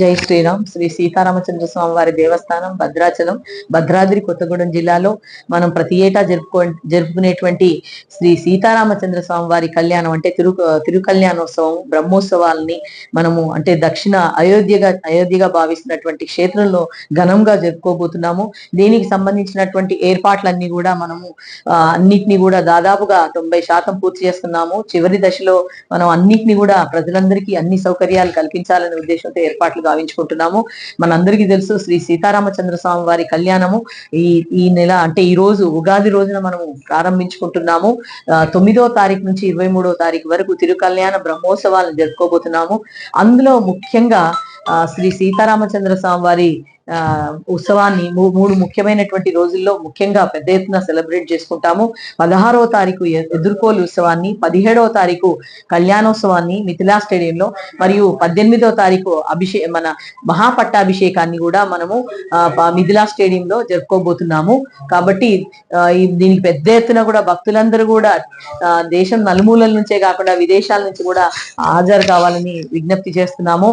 జై శ్రీరామ్. శ్రీ సీతారామచంద్ర స్వామి వారి దేవస్థానం భద్రాచలం భద్రాద్రి కొత్తగూడెం జిల్లాలో మనం ప్రతి ఏటా జరుపుకో జరుపుకునేటువంటి శ్రీ సీతారామచంద్ర స్వామి వారి కళ్యాణం అంటే తిరు తిరుకల్యాణోత్సవం బ్రహ్మోత్సవాలని మనము అంటే దక్షిణ అయోధ్యగా అయోధ్యగా భావిస్తున్నటువంటి క్షేత్రంలో ఘనంగా జరుపుకోబోతున్నాము. దీనికి సంబంధించినటువంటి ఏర్పాట్లన్నీ కూడా మనము అన్నిటినీ కూడా దాదాపుగా తొంభై శాతం పూర్తి చేస్తున్నాము. చివరి దశలో మనం అన్నిటినీ కూడా ప్రజలందరికీ అన్ని సౌకర్యాలు కల్పించాలనే ఉద్దేశంతో ఏర్పాట్లు గావించుకుంటున్నాము. మనందరికీ తెలుసు శ్రీ సీతారామచంద్ర స్వామి వారి కళ్యాణము. ఈ ఈ నెల అంటే ఈ రోజు ఉగాది రోజున మనము ప్రారంభించుకుంటున్నాము. తొమ్మిదో తారీఖు నుంచి ఇరవై మూడో తారీఖు వరకు తిరుకల్యాణ బ్రహ్మోత్సవాలను జరుపుకోబోతున్నాము. అందులో ముఖ్యంగా ఆ, శ్రీ సీతారామచంద్ర స్వామి వారి ఉత్సవాన్ని మూ- మూడు ముఖ్యమైనటువంటి రోజుల్లో ముఖ్యంగా పెద్ద ఎత్తున సెలబ్రేట్ చేసుకుంటాము. పదహారవ తారీఖు ఎ- ఎదుర్కోలు ఉత్సవాన్ని పదిహేడవ తారీఖు కళ్యాణోత్సవాన్ని మిథిలా స్టేడియంలో మరియు పద్దెనిమిదవ తారీఖు అభిషే మన మహాపట్టాభిషేకాన్ని కూడా మనము ఆ, మిథిలా స్టేడియంలో జరుపుకోబోతున్నాము. కాబట్టి దీనికి పెద్ద ఎత్తున కూడా భక్తులందరూ కూడా దేశం నలుమూలల నుంచే కాకుండా విదేశాల నుంచి కూడా హాజరు కావాలని విజ్ఞప్తి చేస్తున్నాము.